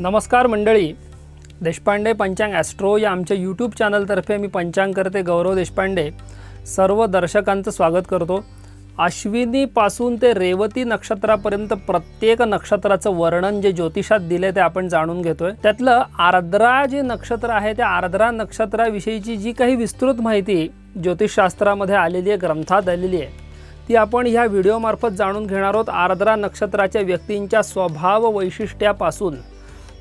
नमस्कार मंडळी. देशपांडे पंचांग ॲस्ट्रो या आमच्या यूट्यूब चॅनलतर्फे मी पंचांग करते गौरव देशपांडे. सर्व दर्शकांचं स्वागत करतो. अश्विनीपासून ते रेवती नक्षत्रापर्यंत प्रत्येक नक्षत्राचं वर्णन जे ज्योतिषात दिले ते आपण जाणून घेतोय. त्यातलं आर्द्रा जे नक्षत्र आहे त्या आर्द्रा नक्षत्राविषयीची जी काही विस्तृत माहिती ज्योतिषशास्त्रामध्ये आलेली आहे ग्रंथात आलेली आहे ती आपण ह्या व्हिडिओमार्फत जाणून घेणार आहोत. आर्द्रा नक्षत्राच्या व्यक्तींच्या स्वभाव वैशिष्ट्यापासून.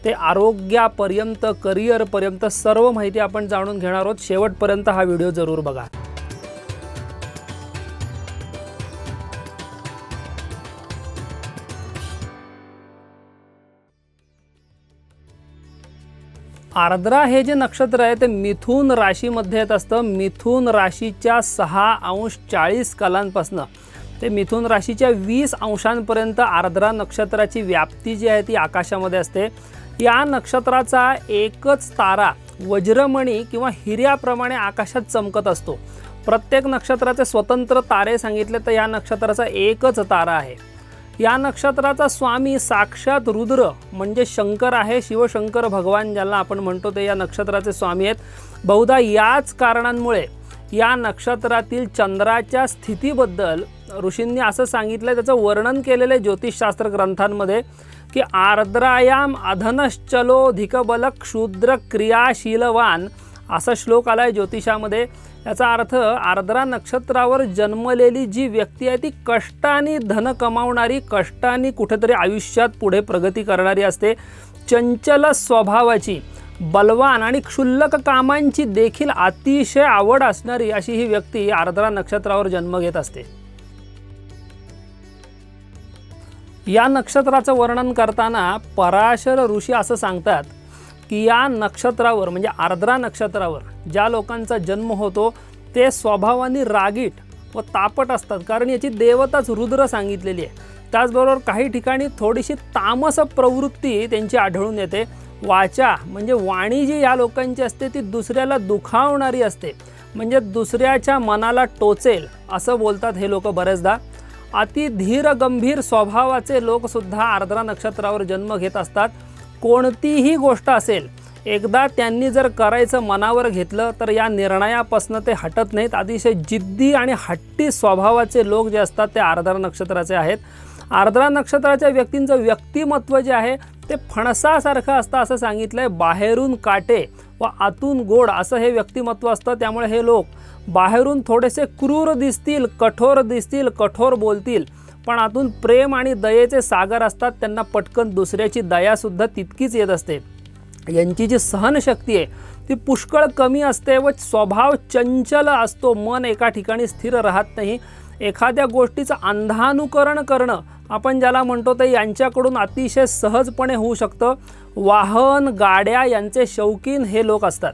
ते आरोग्यापर्यंत करिअरपर्यंत सर्व माहिती आपण जाणून घेणार आहोत. शेवटपर्यंत हा व्हिडिओ जरूर बघा. आर्द्रा हे जे नक्षत्र आहे ते मिथून राशीमध्ये येत असतं. मिथून राशीच्या सहा अंश चाळीस कलांपासनं. ते मिथून राशीच्या वीस अंशांपर्यंत आर्द्रा नक्षत्राची व्याप्ती जी आहे ती आकाशामध्ये असते. या नक्षत्राचा एकच तारा वज्रमणी किंवा हिऱ्याप्रमाणे आकाशात चमकत असतो. प्रत्येक नक्षत्राचे स्वतंत्र तारे सांगितले तर या नक्षत्राचा एकच तारा आहे. या नक्षत्राचा स्वामी साक्षात रुद्र म्हणजे शंकर आहे. शिवशंकर भगवान ज्याला आपण म्हणतो ते या नक्षत्राचे स्वामी आहेत. बहुधा याच कारणांमुळे या नक्षत्रातील चंद्राच्या स्थितीबद्दल ऋषींनी असं सांगितलं त्याचं वर्णन केलेलं आहे ज्योतिषशास्त्र ग्रंथांमध्ये. की आर्द्रायाम अधनश्चलोधिक बलक क्षुद्र क्रियाशीलवान असा श्लोक आला आहे ज्योतिषामध्ये. याचा अर्थ आर्द्रा नक्षत्रावर जन्मलेली जी व्यक्ती आहे ती कष्टाने धन कमावणारी कष्टाने कुठेतरी आयुष्यात पुढे प्रगती करणारी असते. चंचल स्वभावाची बलवान आणि क्षुल्लक कामांची देखील अतिशय आवड असणारी अशी ही व्यक्ती आर्द्रा नक्षत्रावर जन्म घेत असते. या नक्षत्राचं वर्णन करताना पराशर ऋषी असं सांगतात की या नक्षत्रावर म्हणजे आर्द्रा नक्षत्रावर ज्या लोकांचा जन्म होतो ते स्वभावाने रागीट व तापट असतात. कारण याची देवताच रुद्र सांगितलेली आहे. त्याचबरोबर काही ठिकाणी थोडीशी तामस प्रवृत्ती त्यांची आढळून येते. वाचा म्हणजे वाणी जी या लोकांची असते ती दुसऱ्याला दुखावणारी असते. म्हणजे दुसऱ्याच्या मनाला टोचेल असं बोलतात हे लोक बरेचदा. अति धीर गंभीर स्वभावाचे लोकसुद्धा आर्द्रा नक्षत्रावर जन्म घेत असतात. कोणतीही गोष्ट असेल एकदा त्यांनी जर करायचं मनावर घेतलं तर या निर्णयापासनं ते हटत नाहीत. अतिशय जिद्दी आणि हट्टी स्वभावाचे लोक जे असतात ते आर्द्रा नक्षत्राचे आहेत. आर्द्रा नक्षत्राच्या व्यक्तींचं व्यक्तिमत्व जे आहे ते फणसासारखं असतं असं सांगितलं आहे बाहेरून काटे व आतून गोड असं हे व्यक्तिमत्व असतं. त्यामुळे हे लोक बाहेरून थोडेसे क्रूर दिसतील कठोर दिसतील कठोर बोलतील. पण आतून प्रेम आणि दयेचे सागर असतात त्यांना पटकन दुसऱ्याची दयासुद्धा तितकीच येत असते. यांची जी सहनशक्ती आहे ती पुष्कळ कमी असते व स्वभाव चंचल असतो. मन एका ठिकाणी स्थिर राहत नाही. एखाद्या गोष्टीचं अंधानुकरण करणं आपण ज्याला म्हणतो ते यांच्याकडून अतिशय सहजपणे होऊ शकतं. वाहन गाड्या यांचे शौकीन हे लोक असतात.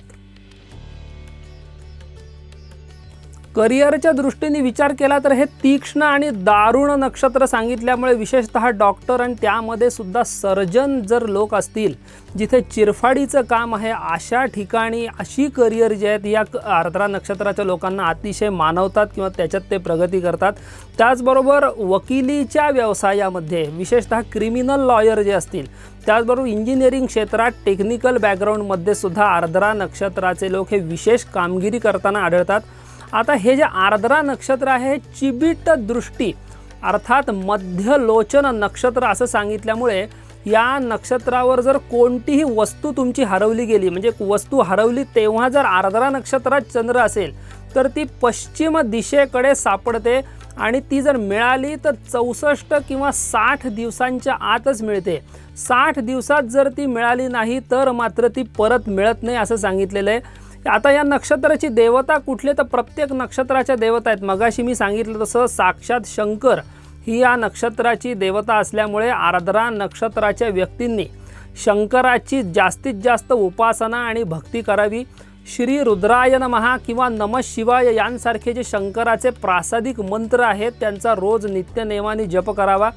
करिअरच्या दृष्टीने विचार केला तर हे तीक्ष्ण आणि दारुण नक्षत्र सांगितल्यामुळे विशेषतः डॉक्टर आणि त्यामध्ये सुद्धा सर्जन जर लोक असतील जिथे चिरफाडीचं काम आहे अशा ठिकाणी अशी करिअर जी आहेत या क- आर्द्रा नक्षत्राच्या लोकांना अतिशय मानवतात किंवा त्याच्यात ते प्रगती करतात. त्याचबरोबर वकिलीच्या व्यवसायामध्ये विशेषतः क्रिमिनल लॉयर जे असतील त्याचबरोबर इंजिनिअरिंग क्षेत्रात टेक्निकल बॅकग्राऊंडमध्ये सुद्धा आर्द्रा नक्षत्राचे लोक हे विशेष कामगिरी करताना आढळतात. आता हे जे आर्द्रा नक्षत्र आहे हे चिबिट दृष्टी अर्थात मध्यलोचन नक्षत्र असं सांगितल्यामुळे या नक्षत्रावर जर कोणतीही वस्तू तुमची हरवली गेली म्हणजे वस्तू हरवली तेव्हा जर आर्द्रा नक्षत्रात चंद्र असेल तर ती पश्चिम दिशेकडे सापडते आणि ती जर मिळाली तर चौसष्ट किंवा साठ दिवसांच्या आतच मिळते. साठ दिवसात जर ती मिळाली नाही तर मात्र ती परत मिळत नाही असं सांगितलेलं आहे. आता या नक्षत्राची देवता कुठले? तर प्रत्येक नक्षत्राच्या देवता आहेत. मगाशी मी सांगितलं तसं साक्षात शंकर ही या नक्षत्राची देवता असल्यामुळे आर्द्रा नक्षत्राच्या व्यक्तींनी शंकराची जास्तीत जास्त उपासना आणि भक्ती करावी. श्री रुद्राय नमहा किंवा नम शिवाय यांसारखे जे शंकराचे प्रासादिक मंत्र आहेत त्यांचा रोज नित्यनेमाने जप करावा.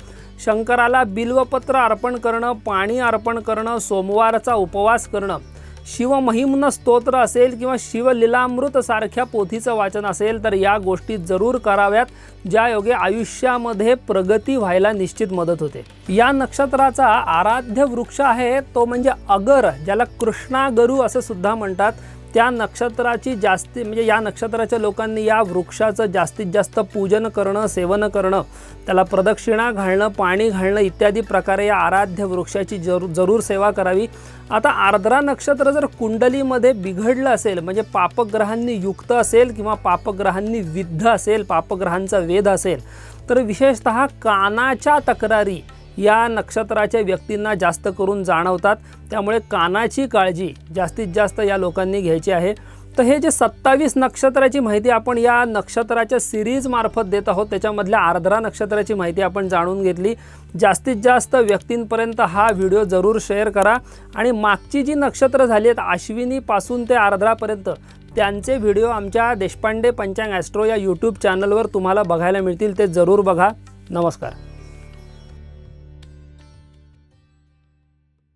शंकराला बिल्वपत्र अर्पण करणं पाणी अर्पण करणं सोमवारचा उपवास करणं शिवमहिम्न स्तोत्र असेल किंवा शिवलीलामृत सारख्या पोथीचं वाचन असेल तर या गोष्टी जरूर कराव्यात ज्या योगे आयुष्यामध्ये प्रगती व्हायला निश्चित मदत होते. या नक्षत्राचा आराध्य वृक्ष आहे तो म्हणजे अगर ज्याला कृष्णागरू असं सुद्धा म्हणतात. त्या नक्षत्राची जास्ती म्हणजे या नक्षत्राच्या लोकांनी या वृक्षाचं जास्तीत जास्त पूजन करणं सेवन करणं त्याला प्रदक्षिणा घालणं पाणी घालणं इत्यादी प्रकारे या आराध्य वृक्षाची जरू जरूर सेवा करावी. आता आर्द्रा नक्षत्र जर कुंडलीमध्ये बिघडलं असेल म्हणजे पापग्रहांनी युक्त असेल किंवा पापग्रहांनी विद्ध असेल पापग्रहांचा वेध असेल तर विशेषत कानाच्या तक्रारी या नक्षत्राच्या व्यक्तींना जास्त करून जाणवतात. त्यामुळे कानाची काळजी जास्तीत जास्त या लोकांनी घ्यायची आहे. तर हे जे सत्तावीस नक्षत्राची माहिती आपण या नक्षत्राच्या सिरीजमार्फत देत आहोत त्याच्यामधल्या आर्द्रा नक्षत्राची माहिती आपण जाणून घेतली. जास्तीत जास्त व्यक्तींपर्यंत हा व्हिडिओ जरूर शेअर करा. आणि मागची जी नक्षत्र झाली आहेत आश्विनीपासून ते आर्द्रापर्यंत त्यांचे व्हिडिओ आमच्या देशपांडे पंचांग ॲस्ट्रो या यूट्यूब चॅनलवर तुम्हाला बघायला मिळतील. ते जरूर बघा. नमस्कार.